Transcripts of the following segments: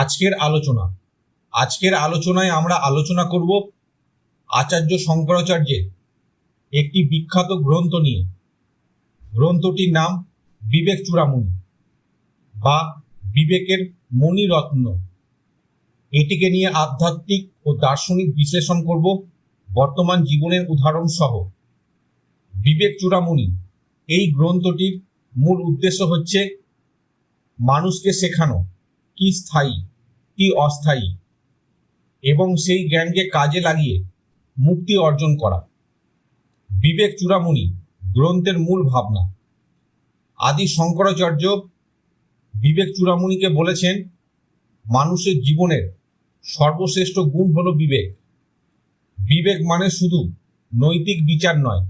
আজকের আলোচনা। আজকের আলোচনায় আমরা আলোচনা করব আচার্য শঙ্করাচার্যের একটি বিখ্যাত গ্রন্থ নিয়ে। গ্রন্থটির নাম বিবেক চূড়ামণি বা বিবেকের মণিরত্ন। এটিকে নিয়ে আধ্যাত্মিক ও দার্শনিক বিশ্লেষণ করব বর্তমান জীবনের উদাহরণ সহ। বিবেক চূড়ামণি, এই গ্রন্থটির মূল উদ্দেশ্য হচ্ছে মানুষকে শেখানো। কি স্থায়ী, কি অস্থায়ী? এবং সেই জ্ঞানকে কাজে লাগিয়ে মুক্তি অর্জন করা। বিবেক চূড়ামণি, গ্রন্থের মূল ভাবনা। আদি শঙ্করাচার্য বিবেক চূড়ামণিকে বলেছেন, মানুষের জীবনের সর্বশ্রেষ্ঠ গুণ হলো বিবেক। বিবেক মানে শুধু নৈতিক বিচার নয়,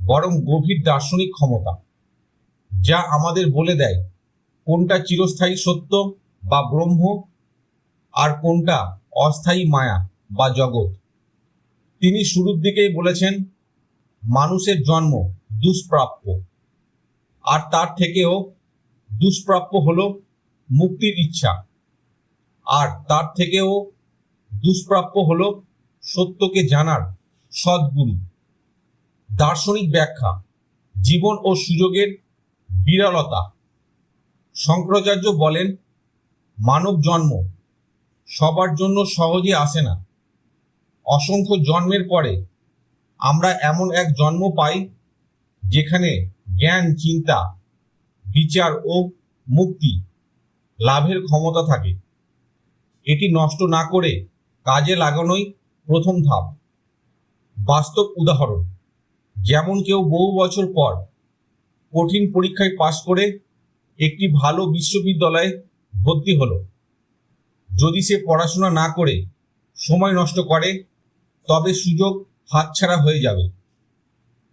বরং গভীর দার্শনিক ক্ষমতা, যা আমাদের বলে দেয় কোনটা চিরস্থায়ী সত্য বা ব্রহ্ম আর কোনটা অস্থায়ী মায়া বা জগৎ? তিনি শুরুর দিকেই বলেছেন, মানুষের জন্ম দুষ্প্রাপ্য। আর তার থেকেও দুষ্প্রাপ্য হল মুক্তির ইচ্ছা। আর তার থেকেও দুষ্প্রাপ্য হল সত্যকে জানার সদ্গুরু। দার্শনিক ব্যাখ্যা, জীবন ও সুযোগের বিরলতা। শঙ্করাচার্য বলেন মানব জন্ম সবার জন্য সহজে আসে না। অসংখ্য জন্মের পরে আমরা এমন এক জন্ম পাই যেখানে জ্ঞান, চিন্তা, বিচার ও মুক্তি লাভের ক্ষমতা থাকে। এটি নষ্ট না করে কাজে লাগানোই প্রথম ধাপ। বাস্তব উদাহরণ, যেমন কেউ বহু বছর পর কঠিন পরীক্ষায় পাশ করে একটি ভালো বিশ্ববিদ্যালয়ে ভর্তি হলো। যদি সে পড়াশোনা না করে সময় নষ্ট করে, তবে সুযোগ হাতছাড়া হয়ে যাবে।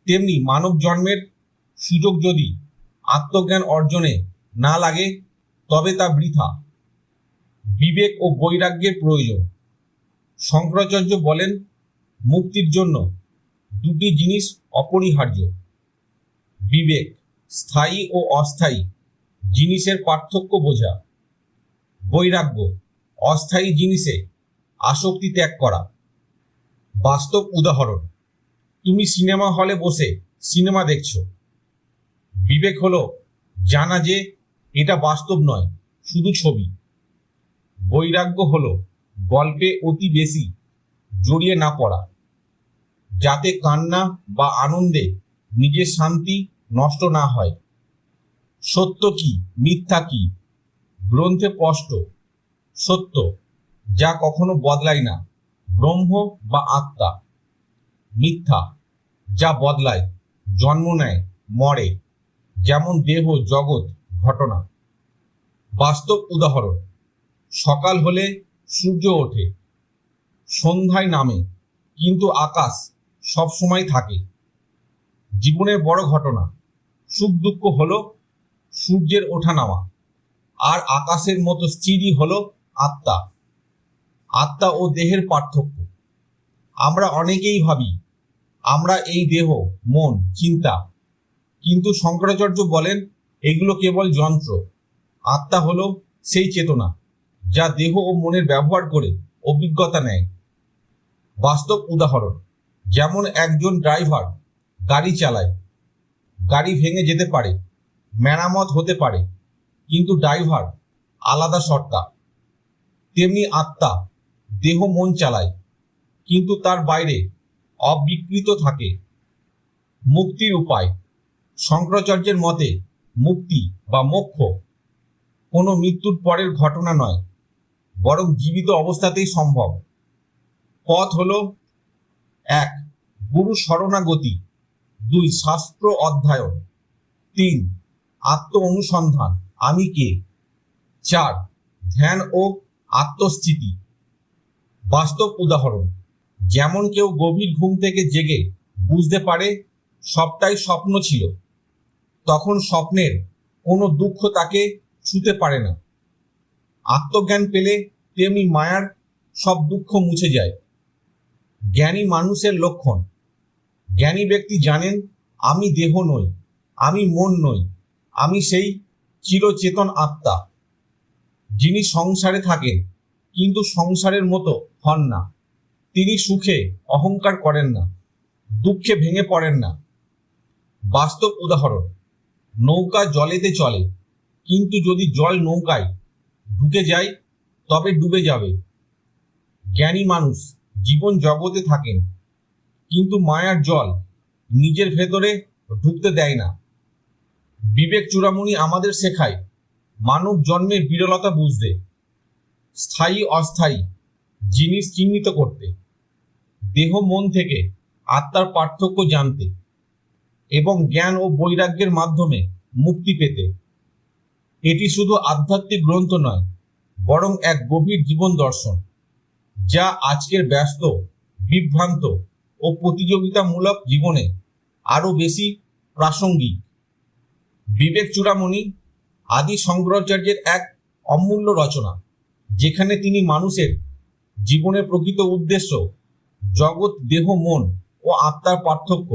তেমনি মানব জন্মের সুযোগ যদি আত্মজ্ঞান অর্জনে না লাগে, তবে তা বৃথা। বিবেক ও বৈরাগ্যের প্রয়োজন। শঙ্করাচার্য বলেন, মুক্তির জন্য দুটি জিনিস অপরিহার্য। বিবেক, স্থায়ী ও অস্থায়ী, জিনিসের পার্থক্য বোঝা। বৈরাগ্য, অস্থায়ী জিনিসে আসক্তি ত্যাগ করা। বাস্তব উদাহরণ, তুমি সিনেমা হলে বসে সিনেমা দেখছ। বিবেক হলো জানা যে এটা বাস্তব নয়, শুধু ছবি। বৈরাগ্য হলো গল্পে অতি বেশি জড়িয়ে না পড়া, যাতে কান্না বা আনন্দে নিজের শান্তি নষ্ট না হয়। সত্য কি, মিথ্যা কি গ্রন্থে স্পষ্ট, সত্য, যা কখনো বদলায় না, ব্রহ্ম বা আত্মা। মিথ্যা, যা বদলায়, জন্ম নেয়, মরে, যেমন দেহ, জগৎ, ঘটনা। বাস্তব উদাহরণ, সকাল হলে সূর্য ওঠে, সন্ধ্যায় নামে, কিন্তু আকাশ সবসময় থাকে। জীবনের বড় ঘটনা, সুখ দুঃখ হলো সূর্যের ওঠানামা আর আকাশের মতো স্থিরই হলো আত্মা। আত্মা ও দেহের পার্থক্য। আমরা অনেকেই ভাবি, আমরা এই দেহ, মন, চিন্তা। কিন্তু শঙ্করাচার্য বলেন, এগুলো কেবল যন্ত্র। আত্মা হলো সেই চেতনা, যা দেহ ও মনের ব্যবহার করে অভিজ্ঞতা নেয়। বাস্তব উদাহরণ, যেমন একজন ড্রাইভার গাড়ি চালায়, গাড়ি ভেঙে যেতে পারে, মেরামত হতে পারে কিন্তু ড্রাইভার আলাদা সত্তা তেমনি আত্মা, দেহ মন চালায়, কিন্তু তার বাইরে অবিকৃত থাকে। মুক্তির উপায়, শঙ্করাচার্যের মতে মুক্তি বা মোক্ষ কোনো মৃত্যুর পরের ঘটনা নয়, বরং জীবিত অবস্থাতেই সম্ভব। পথ হল, এক, গুরু শরণাগতি। দুই, শাস্ত্র অধ্যয়ন। তিন আত্ম অনুসন্ধান আমি কে? চার, ধ্যান ও আত্মস্থিতি। বাস্তব উদাহরণ, যেমন কেউ গভীর ঘুম থেকে জেগে বুঝতে পারে সবটাই স্বপ্ন ছিল, তখন স্বপ্নের কোনো দুঃখ তাকে ছুতে পারে না। আত্মজ্ঞান পেলে তেমনি মায়ার সব দুঃখ মুছে যায়। জ্ঞানী মানুষের লক্ষণ, জ্ঞানী ব্যক্তি জানেন, আমি দেহ নই, আমি মন নই, আমি সেই চিরচেতন আত্মা। যিনি সংসারে থাকেন, কিন্তু সংসারের মতো হন না। তিনি সুখে অহংকার করেন না, দুঃখে ভেঙে পড়েন না। বাস্তব উদাহরণ, নৌকা জলেতে চলে, কিন্তু যদি জল নৌকায় ঢুকে যায়, তবে ডুবে যাবে। জ্ঞানী মানুষ জীবন জগতে থাকেন, কিন্তু মায়ার জল নিজের ভেতরে ঢুকতে দেয় না। বিবেক চূড়ামণি আমাদের শেখায়, মানব জন্মের বিরলতা বুঝতে, স্থায়ী অস্থায়ী জিনিস চিহ্নিত করতে, দেহ মন থেকে আত্মার পার্থক্য জানতে এবং জ্ঞান ও বৈরাগ্যের মাধ্যমে মুক্তি পেতে। এটি শুধু আধ্যাত্মিক গ্রন্থ নয়, বরং এক গভীর জীবন দর্শন, যা আজকের ব্যস্ত, বিভ্রান্ত ও প্রতিযোগিতামূলক জীবনে আরও বেশি প্রাসঙ্গিক। বিবেক চূড়ামণি, আদি শঙ্করাচার্যের এক অমূল্য রচনা, যেখানে তিনি মানুষের জীবনের প্রকৃত উদ্দেশ্য, জগৎ, দেহ, মন ও আত্মার পার্থক্য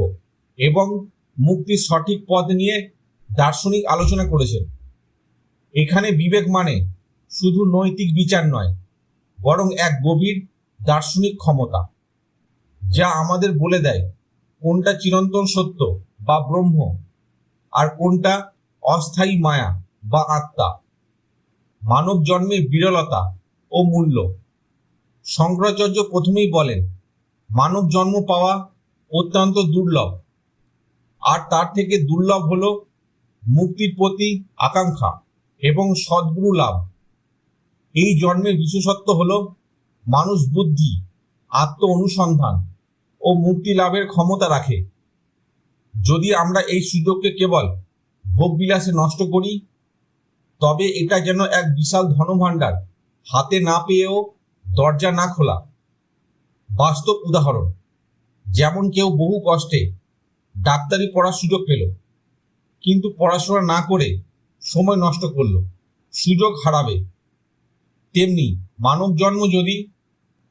এবং মুক্তির সঠিক পথ নিয়ে দার্শনিক আলোচনা করেছেন। এখানে বিবেক মানে শুধু নৈতিক বিচার নয়, বরং এক গভীর দার্শনিক ক্ষমতা, যা আমাদের বলে দেয় কোনটা চিরন্তন সত্য বা ব্রহ্ম আর কোনটা? অস্থায়ী মায়া বা আত্মা। মানব জন্মের বিরলতা ও মূল্য। শঙ্করাচার্য প্রথমেই বলেন, মানব জন্ম পাওয়া অত্যন্ত দুর্লভ। আর তার থেকে দুর্লভ হল মুক্তির প্রতি আকাঙ্ক্ষা এবং সদ্গুরু লাভ। এই জন্মের বিশেষত্ব হল মানুষ বুদ্ধি আত্ম অনুসন্ধান ও মুক্তি লাভের ক্ষমতা রাখে। যদি আমরা এই সুযোগকে কেবল ভোগবিলাসে নষ্ট করি, তবে এটা যেন এক বিশাল ধনভাণ্ডার হাতে না পেয়েও দরজা না খোলা। বাস্তব উদাহরণ, যেমন কেউ বহু কষ্টে ডাক্তারি পড়ার সুযোগ পেল, কিন্তু পড়াশোনা না করে সময় নষ্ট করল, সুযোগ হারাবে। তেমনি মানব জন্ম যদি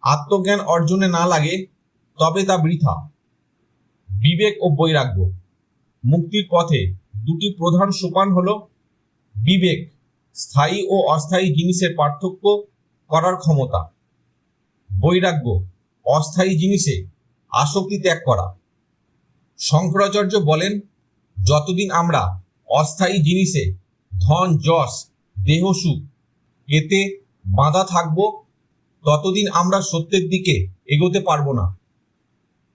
আত্মজ্ঞান অর্জনে না লাগে, তবে তা বৃথা। বিবেক ও বৈরাগ্য। মুক্তির পথে দুটি প্রধান সোপান হল বিবেক, স্থায়ী ও অস্থায়ী জিনিসের পার্থক্য করার ক্ষমতা। বৈরাগ্য, অস্থায়ী জিনিসে আসক্তি ত্যাগ করা। শঙ্করাচার্য বলেন, যতদিন আমরা অস্থায়ী জিনিসে ধন, যশ, দেহ, সুখ এতে বাঁধা থাকব, ততদিন আমরা সত্যের দিকে এগোতে পারব না।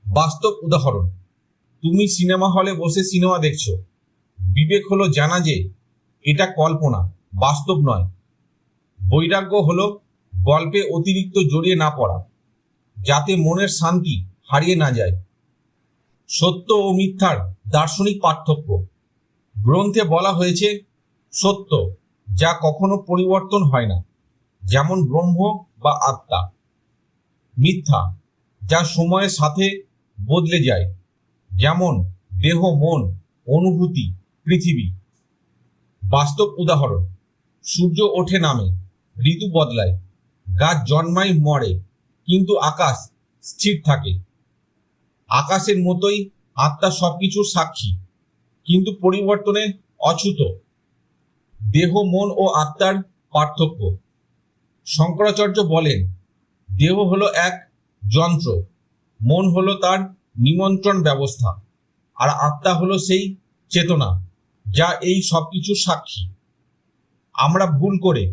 বাস্তব উদাহরণ। তুমি সিনেমা হলে বসে সিনেমা দেখছ। বিবেক হলো জানা যে, এটা কল্পনা, বাস্তব নয়। বৈরাগ্য হলো গল্পে অতিরিক্ত জড়িয়ে না পড়া, যাতে মনের শান্তি হারিয়ে না যায়। সত্য ও মিথ্যার দার্শনিক পার্থক্য। গ্রন্থে বলা হয়েছে, সত্য যা কখনো পরিবর্তন হয় না, যেমন ব্রহ্ম বা আত্মা। মিথ্যা যা সময়ের সাথে বদলে যায়। যেমন দেহ, মন, অনুভূতি, পৃথিবী। বাস্তব উদাহরণ, সূর্য ওঠে নামে, ঋতু বদলায়, গাছ জন্মায় মরে, কিন্তু আকাশ স্থির থাকে। আকাশের মতোই আত্মা সবকিছুর সাক্ষী, কিন্তু পরিবর্তনে অছুত দেহ, মন ও আত্মার পার্থক্য। শঙ্করাচার্য বলেন, দেহ হলো এক যন্ত্র, মন হলো তার নিমন্ত্রণ ব্যবস্থা। আর আত্মা হলো সেই চেতনা, যা এই সব কিছুর সাক্ষী। আমরা ভুল করে,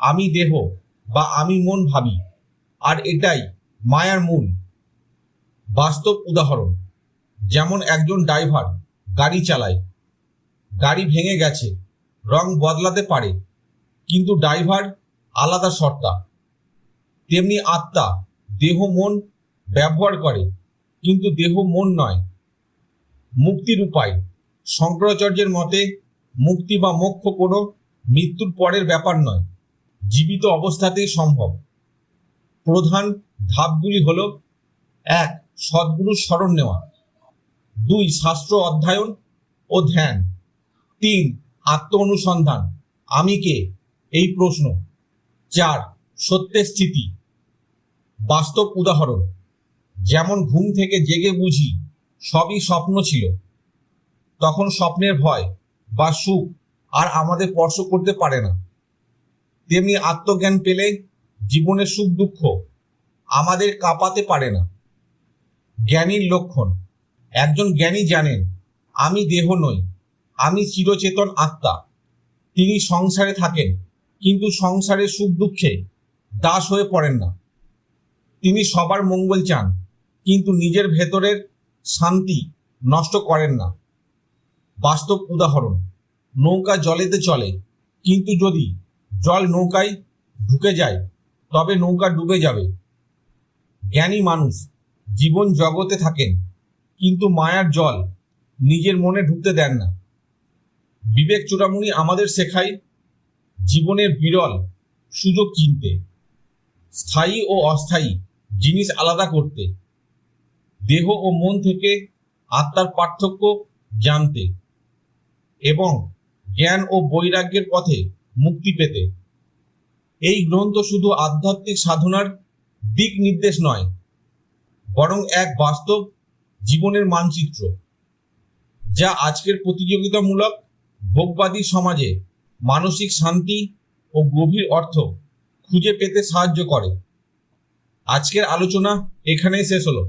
আমি দেহ বা আমি মন ভাবি, আর এটাই মায়ার মূল। বাস্তব উদাহরণ, যেমন একজন ড্রাইভার গাড়ি চালায়, গাড়ি ভেঙে গেছে, রং বদলাতে পারে, কিন্তু ড্রাইভার আলাদা সত্তা তেমনি আত্মা, দেহ, মন ব্যবহার করে কিন্তু দেহ মন নয়, মুক্তির উপায়। শঙ্করাচার্যের মতে, মুক্তি বা মোক্ষ কোনো মৃত্যুর পরের ব্যাপার নয়, জীবিত অবস্থাতেই সম্ভব। প্রধান ধাপগুলি হল, এক, সদ্গুরুর স্মরণ নেওয়া। দুই, শাস্ত্র অধ্যয়ন ও ধ্যান। তিন আত্ম অনুসন্ধান আমি কে? এই প্রশ্ন। চার, সত্যের স্থিতি। বাস্তব উদাহরণ। যেমন ঘুম থেকে জেগে বুঝি সবই স্বপ্ন ছিল। তখন স্বপ্নের ভয় বা সুখ আর আমাদের স্পর্শ করতে পারে না। তেমনি আত্মজ্ঞান পেলে জীবনের সুখ দুঃখ আমাদের কাঁপাতে পারে না। জ্ঞানীর লক্ষণ, একজন জ্ঞানী জানেন, আমি দেহ নই, আমি চিরচেতন আত্মা। তিনি সংসারে থাকেন, কিন্তু সংসারের সুখ দুঃখে দাস হয়ে পড়েন না। তিনি সবার মঙ্গল চান কিন্তু নিজের ভেতরের শান্তি নষ্ট করেন না। বাস্তব উদাহরণ, নৌকা জলেতে চলে, কিন্তু যদি জল নৌকায় ঢুকে যায়, তবে নৌকা ডুবে যাবে। জ্ঞানী মানুষ জীবন জগতে থাকেন, কিন্তু মায়ার জল নিজের মনে ঢুকতে দেন না। বিবেক চূড়ামণি আমাদের শেখায়, জীবনের বিরল সুযোগ চিনতে, স্থায়ী ও অস্থায়ী জিনিস আলাদা করতে। দেহ ও মন থেকে আত্মার পার্থক্য জানতে এবং জ্ঞান ও বৈরাগ্যের পথে মুক্তি পেতে। এই গ্রন্থ শুধু আধ্যাত্মিক সাধনার দিক নির্দেশ নয়, বরং এক বাস্তব জীবনের মানচিত্র, যা আজকের প্রতিযোগিতামূলক ভোগবাদী সমাজে মানসিক শান্তি ও গভীর অর্থ খুঁজে পেতে সাহায্য করে। আজকের আলোচনা এখানেই শেষ হলো।